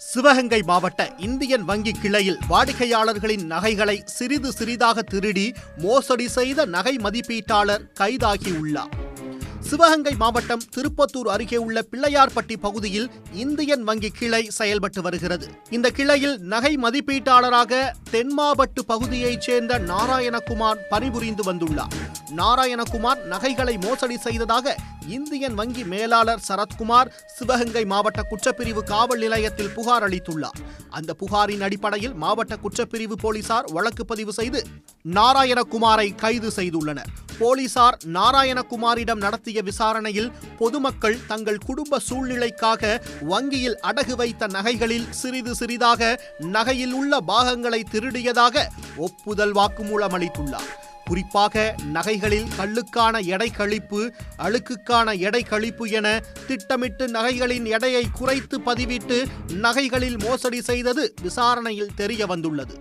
சிவகங்கை மாவட்ட இந்தியன் வங்கி கிளையில் வாடிக்கையாளர்களின் நகைகளை சிறிது சிறிதாக திருடி மோசடி செய்த நகை மதிப்பீட்டாளர் கைதாகியுள்ளார். சிவகங்கை மாவட்டம் திருப்பத்தூர் அருகே உள்ள பிள்ளையார்பட்டி பகுதியில் இந்தியன் வங்கி கிளை செயல்பட்டு வருகிறது. இந்த கிளையில் நகை மதிப்பீட்டாளராக தென்மாவட்டு பகுதியைச் சேர்ந்த நாராயணகுமார் பணிபுரிந்து வந்துள்ளார். நாராயணகுமார் நகைகளை மோசடி செய்ததாக இந்தியன் வங்கி மேலாளர் சரத்குமார் சிவகங்கை மாவட்ட குற்றப்பிரிவு காவல் நிலையத்தில் புகார் அளித்துள்ளார். அந்த புகாரின் அடிப்படையில் மாவட்ட குற்றப்பிரிவு போலீசார் வழக்கு பதிவு செய்து நாராயணகுமாரை கைது செய்துள்ளனர். போலீசார் நாராயணகுமாரிடம் நடத்திய விசாரணையில் பொதுமக்கள் தங்கள் குடும்ப சூழ்நிலைக்காக வங்கியில் அடகு வைத்த நகைகளில் சிறிது சிறிதாக நகையில் உள்ள பாகங்களை திருடியதாக ஒப்புதல் வாக்குமூலம் அளித்துள்ளார். குறிப்பாக நகைகளில் கல்லுக்கான எடை கழிப்பு அழுக்குக்கான எடை கழிப்பு என திட்டமிட்டு நகைகளின் எடையை குறைத்து பதிவிட்டு நகைகளில் மோசடி செய்தது விசாரணையில் தெரிய வந்துள்ளது.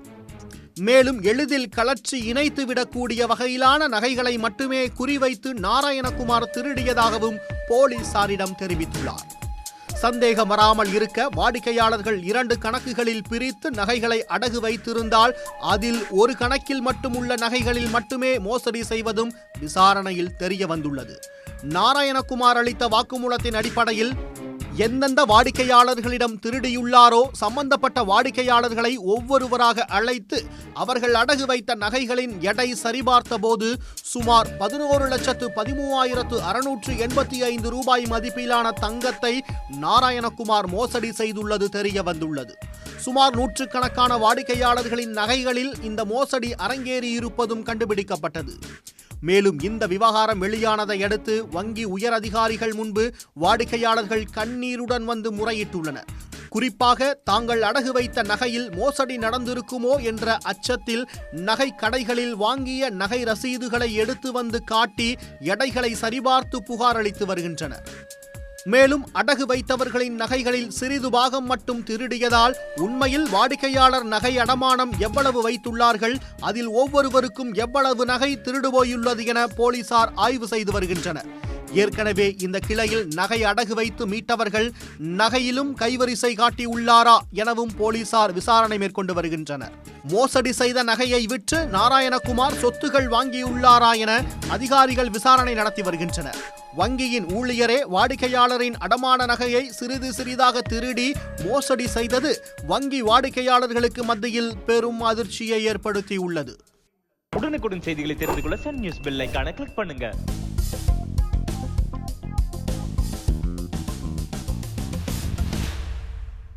மேலும் எளிதில் கலர்ச்சி இணைத்து விடக்கூடிய வகையிலான நகைகளை மட்டுமே குறிவைத்து நாராயணகுமார் திருடியதாகவும் போலீசாரிடம் தெரிவித்துள்ளார். சந்தேகம் வராமல் இருக்க வாடிக்கையாளர்கள் இரண்டு கணக்குகளில் பிரித்து நகைகளை அடகு வைத்திருந்தால் அதில் ஒரு கணக்கில் மட்டும் உள்ள நகைகளில் மட்டுமே மோசடி செய்வதும் விசாரணையில் தெரிய வந்துள்ளது. நாராயணகுமார் அளித்த வாக்குமூலத்தின் அடிப்படையில் எந்தெந்த வாடிக்கையாளர்களிடம் திருடியுள்ளாரோ சம்பந்தப்பட்ட வாடிக்கையாளர்களை ஒவ்வொருவராக அழைத்து அவர்கள் அடகு வைத்த நகைகளின் எடை சரிபார்த்தபோது சுமார் பதினோரு லட்சத்து பதிமூவாயிரத்து அறுநூற்று எண்பத்தி ஐந்து ரூபாய் மதிப்பிலான தங்கத்தை நாராயணகுமார் மோசடி செய்துள்ளது தெரிய வந்துள்ளது. சுமார் நூற்றுக்கணக்கான வாடிக்கையாளர்களின் நகைகளில் இந்த மோசடி அரங்கேறியிருப்பதும் கண்டுபிடிக்கப்பட்டது. மேலும் இந்த விவகாரம் வெளியானதை அடுத்து வங்கி உயர் அதிகாரிகள் முன்பு வாடிக்கையாளர்கள் கண்ணீருடன் வந்து முறையிட்டுள்ளனர். குறிப்பாக தாங்கள் அடகு வைத்த நகையில் மோசடி நடந்திருக்குமோ என்ற அச்சத்தில் நகை கடைகளில் வாங்கிய நகை ரசீதுகளை எடுத்து வந்து காட்டி எடைகளை சரிபார்த்து புகார் அளித்து வருகின்றனர். மேலும் அடகு வைத்தவர்களின் நகைகளில் சிறிது பாகம் மட்டும் திருடியதால் உண்மையில் வாடிக்கையாளர் நகை அடமானம் எவ்வளவு வைத்துள்ளார்கள் அதில் ஒவ்வொருவருக்கும் எவ்வளவு நகை திருடு போயுள்ளது என போலீசார் ஆய்வு செய்து வருகின்றனர். ஏற்கனவே இந்த கிளையில் நகை அடகு வைத்து மீட்டவர்கள் நகையிலும் கைவரிசை காட்டியுள்ளாரா எனவும் போலீசார் விசாரணை மேற்கொண்டு வருகின்றனர். மோசடி செய்த நகையை விற்று நாராயணகுமார் சொத்துகள் வாங்கியுள்ளாரா என அதிகாரிகள் விசாரணை நடத்தி வருகின்றனர். வங்கியின் ஊழியரே வாடிக்கையாளரின் அடமான நகையை சிறிது சிறிதாக திருடி மோசடி செய்தது வங்கி வாடிக்கையாளர்களுக்கு மத்தியில் பெரும் அதிர்ச்சியை ஏற்படுத்தியுள்ளது. உடனுக்குடன் செய்திகளை தெரிந்து கொள்ள சன் நியூஸ் பெல்லைக்கான கிளிக் பண்ணுங்க.